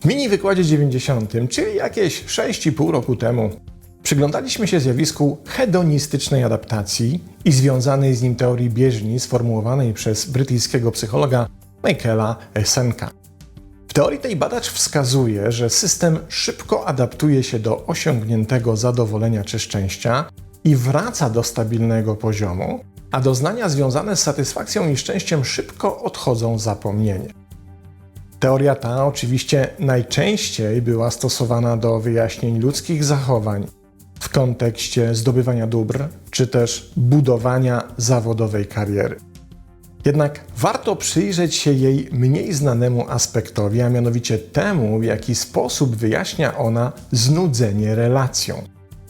W mini wykładzie 90, czyli jakieś 6,5 roku temu, przyglądaliśmy się zjawisku hedonistycznej adaptacji i związanej z nim teorii bieżni sformułowanej przez brytyjskiego psychologa Michaela Essenka. Teorii tej badacz wskazuje, że system szybko adaptuje się do osiągniętego zadowolenia czy szczęścia i wraca do stabilnego poziomu, a doznania związane z satysfakcją i szczęściem szybko odchodzą w zapomnienie. Teoria ta oczywiście najczęściej była stosowana do wyjaśnień ludzkich zachowań w kontekście zdobywania dóbr czy też budowania zawodowej kariery. Jednak warto przyjrzeć się jej mniej znanemu aspektowi, a mianowicie temu, w jaki sposób wyjaśnia ona znudzenie relacją.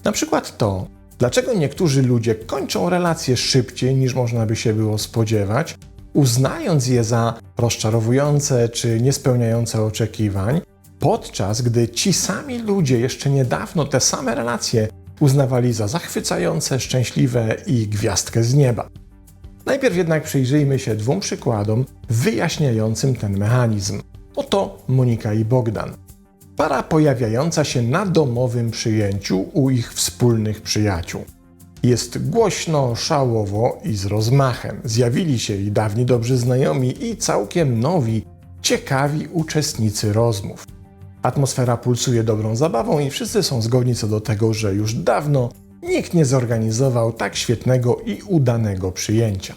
Na przykład to, dlaczego niektórzy ludzie kończą relacje szybciej niż można by się było spodziewać, uznając je za rozczarowujące czy niespełniające oczekiwań, podczas gdy ci sami ludzie jeszcze niedawno te same relacje uznawali za zachwycające, szczęśliwe i gwiazdkę z nieba. Najpierw jednak przyjrzyjmy się dwóm przykładom wyjaśniającym ten mechanizm. Oto Monika i Bogdan. Para pojawiająca się na domowym przyjęciu u ich wspólnych przyjaciół. Jest głośno, szałowo i z rozmachem. Zjawili się i dawni dobrzy znajomi, i całkiem nowi, ciekawi uczestnicy rozmów. Atmosfera pulsuje dobrą zabawą i wszyscy są zgodni co do tego, że już dawno nikt nie zorganizował tak świetnego i udanego przyjęcia.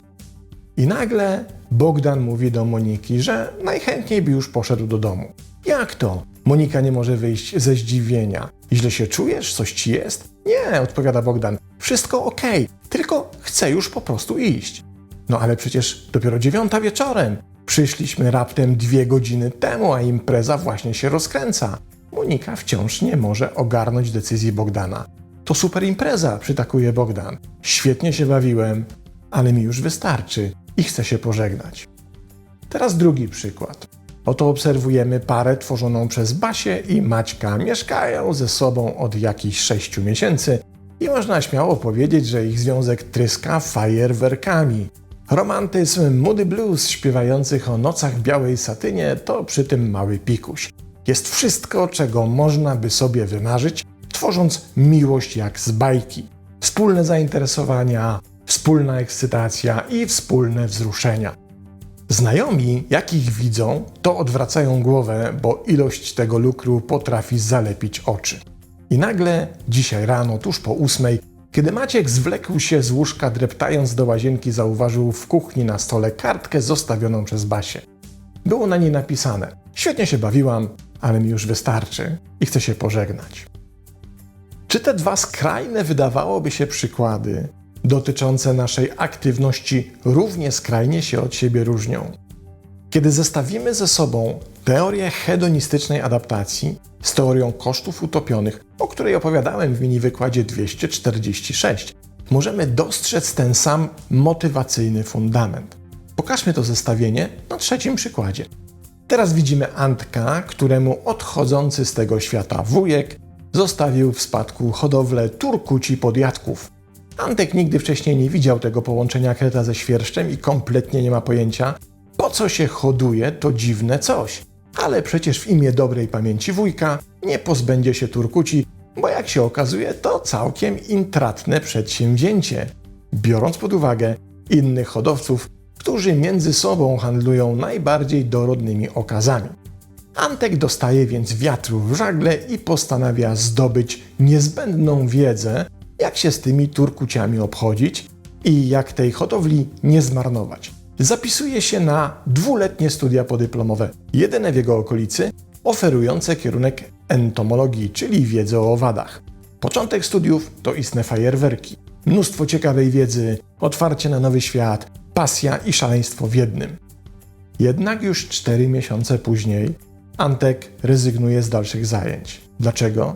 I nagle Bogdan mówi do Moniki, że najchętniej by już poszedł do domu. Jak to? Monika nie może wyjść ze zdziwienia. Źle się czujesz? Coś ci jest? Nie, odpowiada Bogdan. Wszystko ok, tylko chcę już po prostu iść. No ale przecież dopiero dziewiąta wieczorem. Przyszliśmy raptem dwie godziny temu, a impreza właśnie się rozkręca. Monika wciąż nie może ogarnąć decyzji Bogdana. To super impreza, przytakuje Bogdan. Świetnie się bawiłem, ale mi już wystarczy i chcę się pożegnać. Teraz drugi przykład. Oto obserwujemy parę tworzoną przez Basię i Maćka. Mieszkają ze sobą od jakichś sześciu miesięcy i można śmiało powiedzieć, że ich związek tryska fajerwerkami. Romantyzm Moody Blues śpiewających o nocach w białej satynie to przy tym mały pikuś. Jest wszystko, czego można by sobie wymarzyć, tworząc miłość jak z bajki. Wspólne zainteresowania, wspólna ekscytacja i wspólne wzruszenia. Znajomi, jak ich widzą, to odwracają głowę, bo ilość tego lukru potrafi zalepić oczy. I nagle, dzisiaj rano, tuż po ósmej, kiedy Maciek zwlekł się z łóżka, dreptając do łazienki, zauważył w kuchni na stole kartkę zostawioną przez Basię. Było na niej napisane: Świetnie się bawiłam, ale mi już wystarczy i chcę się pożegnać. Czy te dwa skrajne wydawałoby się przykłady dotyczące naszej aktywności równie skrajnie się od siebie różnią? Kiedy zestawimy ze sobą teorię hedonistycznej adaptacji z teorią kosztów utopionych, o której opowiadałem w mini wykładzie 246, możemy dostrzec ten sam motywacyjny fundament. Pokażmy to zestawienie na trzecim przykładzie. Teraz widzimy Antka, któremu odchodzący z tego świata wujek zostawił w spadku hodowlę turkuci podjadków. Antek nigdy wcześniej nie widział tego połączenia kreta ze świerszczem i kompletnie nie ma pojęcia, po co się hoduje to dziwne coś. Ale przecież w imię dobrej pamięci wujka nie pozbędzie się turkuci, bo jak się okazuje, to całkiem intratne przedsięwzięcie, biorąc pod uwagę innych hodowców, którzy między sobą handlują najbardziej dorodnymi okazami. Antek dostaje więc wiatru w żagle i postanawia zdobyć niezbędną wiedzę, jak się z tymi turkuciami obchodzić i jak tej hodowli nie zmarnować. Zapisuje się na dwuletnie studia podyplomowe, jedyne w jego okolicy, oferujące kierunek entomologii, czyli wiedzy o owadach. Początek studiów to istne fajerwerki. Mnóstwo ciekawej wiedzy, otwarcie na nowy świat, pasja i szaleństwo w jednym. Jednak już cztery miesiące później Antek rezygnuje z dalszych zajęć. Dlaczego?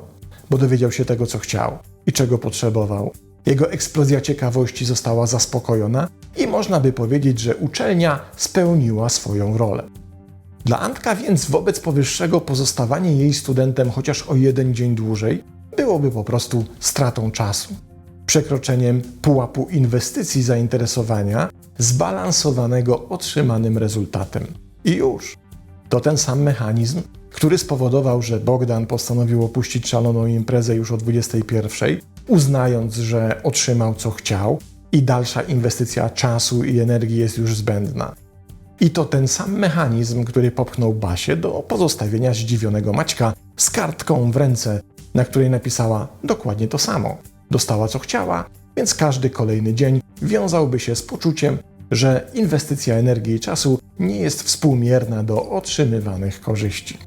Bo dowiedział się tego, co chciał i czego potrzebował. Jego eksplozja ciekawości została zaspokojona i można by powiedzieć, że uczelnia spełniła swoją rolę. Dla Antka więc wobec powyższego pozostawanie jej studentem chociaż o jeden dzień dłużej byłoby po prostu stratą czasu. przekroczeniem pułapu inwestycji zainteresowania zbalansowanego otrzymanym rezultatem. I już. To ten sam mechanizm, który spowodował, że Bogdan postanowił opuścić szaloną imprezę już o 21, uznając, że otrzymał co chciał i dalsza inwestycja czasu i energii jest już zbędna. I to ten sam mechanizm, który popchnął Basię do pozostawienia zdziwionego Maćka z kartką w ręce, na której napisała dokładnie to samo. Dostała co chciała, więc każdy kolejny dzień wiązałby się z poczuciem, że inwestycja energii i czasu nie jest współmierna do otrzymywanych korzyści.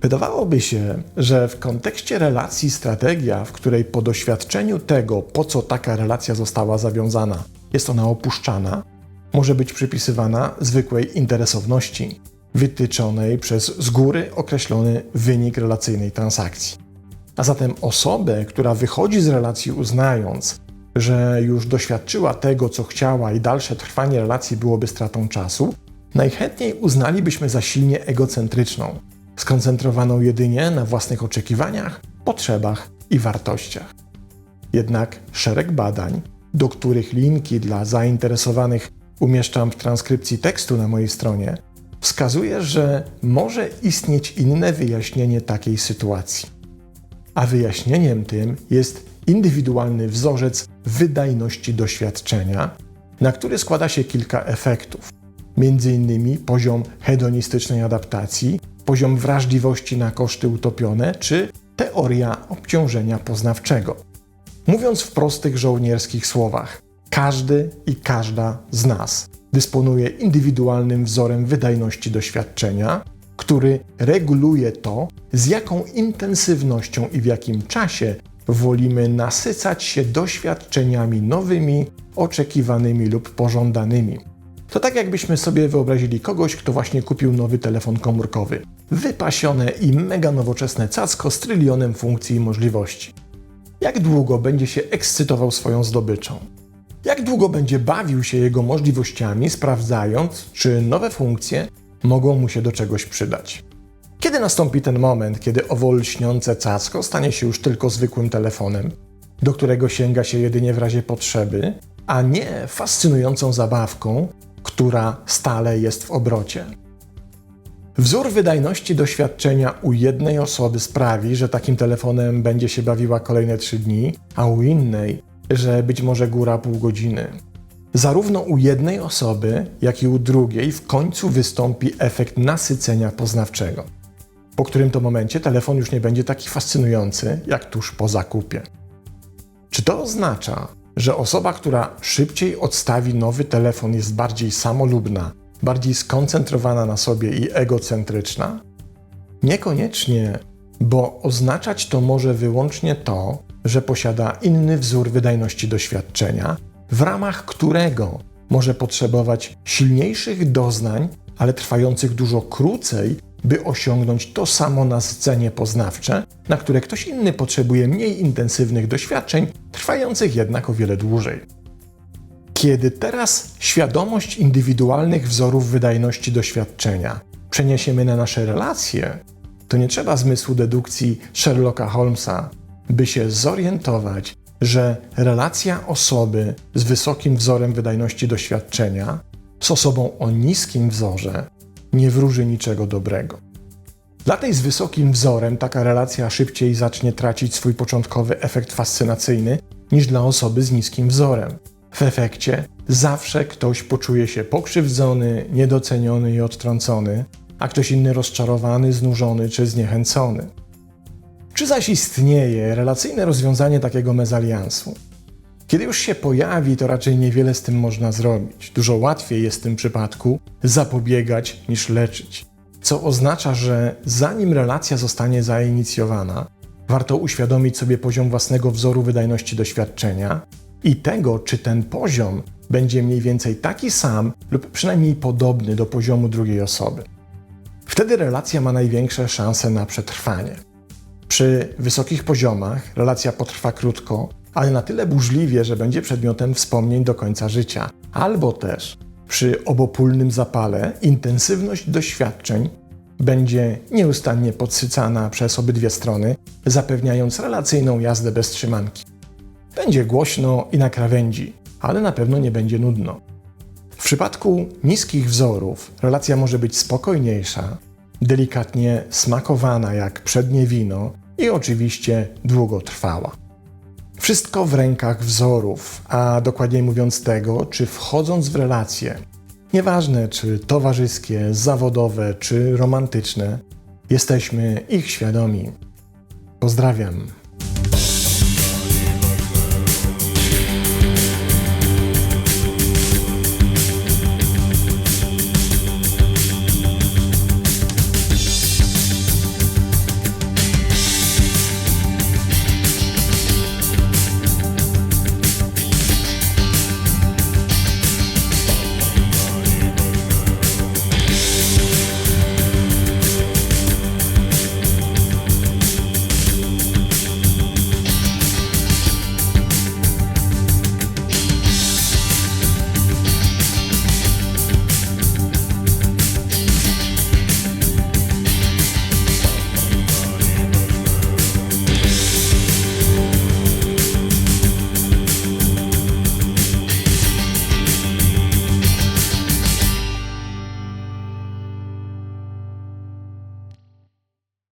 Wydawałoby się, że w kontekście relacji strategia, w której po doświadczeniu tego, po co taka relacja została zawiązana, jest ona opuszczana, może być przypisywana zwykłej interesowności, wytyczonej przez z góry określony wynik relacyjnej transakcji. A zatem osobę, która wychodzi z relacji uznając, że już doświadczyła tego, co chciała i dalsze trwanie relacji byłoby stratą czasu, najchętniej uznalibyśmy za silnie egocentryczną, skoncentrowaną jedynie na własnych oczekiwaniach, potrzebach i wartościach. Jednak szereg badań, do których linki dla zainteresowanych umieszczam w transkrypcji tekstu na mojej stronie, wskazuje, że może istnieć inne wyjaśnienie takiej sytuacji. A wyjaśnieniem tym jest indywidualny wzorzec wydajności doświadczenia, na który składa się kilka efektów. Między innymi poziom hedonistycznej adaptacji, poziom wrażliwości na koszty utopione czy teoria obciążenia poznawczego. Mówiąc w prostych żołnierskich słowach, każdy i każda z nas dysponuje indywidualnym wzorem wydajności doświadczenia, który reguluje to, z jaką intensywnością i w jakim czasie wolimy nasycać się doświadczeniami nowymi, oczekiwanymi lub pożądanymi. To tak jakbyśmy sobie wyobrazili kogoś, kto właśnie kupił nowy telefon komórkowy. Wypasione i mega nowoczesne cacko z trylionem funkcji i możliwości. Jak długo będzie się ekscytował swoją zdobyczą? Jak długo będzie bawił się jego możliwościami, sprawdzając, czy nowe funkcje mogą mu się do czegoś przydać? Kiedy nastąpi ten moment, kiedy owo lśniące cacko stanie się już tylko zwykłym telefonem, do którego sięga się jedynie w razie potrzeby, a nie fascynującą zabawką, która stale jest w obrocie? Wzór wydajności doświadczenia u jednej osoby sprawi, że takim telefonem będzie się bawiła kolejne trzy dni, a u innej, że być może góra pół godziny. Zarówno u jednej osoby, jak i u drugiej w końcu wystąpi efekt nasycenia poznawczego, po którym to momencie telefon już nie będzie taki fascynujący jak tuż po zakupie. Czy to oznacza, że osoba, która szybciej odstawi nowy telefon, jest bardziej samolubna, bardziej skoncentrowana na sobie i egocentryczna? Niekoniecznie, bo oznaczać to może wyłącznie to, że posiada inny wzór wydajności doświadczenia, w ramach którego może potrzebować silniejszych doznań, ale trwających dużo krócej, by osiągnąć to samo nasycenie poznawcze, na które ktoś inny potrzebuje mniej intensywnych doświadczeń, trwających jednak o wiele dłużej. Kiedy teraz świadomość indywidualnych wzorów wydajności doświadczenia przeniesiemy na nasze relacje, to nie trzeba zmysłu dedukcji Sherlocka Holmesa, by się zorientować, że relacja osoby z wysokim wzorem wydajności doświadczenia z osobą o niskim wzorze nie wróży niczego dobrego. Dla tej z wysokim wzorem taka relacja szybciej zacznie tracić swój początkowy efekt fascynacyjny niż dla osoby z niskim wzorem. W efekcie zawsze ktoś poczuje się pokrzywdzony, niedoceniony i odtrącony, a ktoś inny rozczarowany, znużony czy zniechęcony. Czy zaś istnieje relacyjne rozwiązanie takiego mezaliansu? Kiedy już się pojawi, to raczej niewiele z tym można zrobić. Dużo łatwiej jest w tym przypadku zapobiegać niż leczyć. Co oznacza, że zanim relacja zostanie zainicjowana, warto uświadomić sobie poziom własnego wzoru wydajności doświadczenia i tego, czy ten poziom będzie mniej więcej taki sam lub przynajmniej podobny do poziomu drugiej osoby. Wtedy relacja ma największe szanse na przetrwanie. Przy wysokich poziomach relacja potrwa krótko, ale na tyle burzliwie, że będzie przedmiotem wspomnień do końca życia. Albo też przy obopólnym zapale intensywność doświadczeń będzie nieustannie podsycana przez obydwie strony, zapewniając relacyjną jazdę bez trzymanki. Będzie głośno i na krawędzi, ale na pewno nie będzie nudno. W przypadku niskich wzorów relacja może być spokojniejsza, delikatnie smakowana jak przednie wino i oczywiście długotrwała. Wszystko w rękach wzorów, a dokładniej mówiąc tego, czy wchodząc w relacje, nieważne czy towarzyskie, zawodowe czy romantyczne, jesteśmy ich świadomi. Pozdrawiam.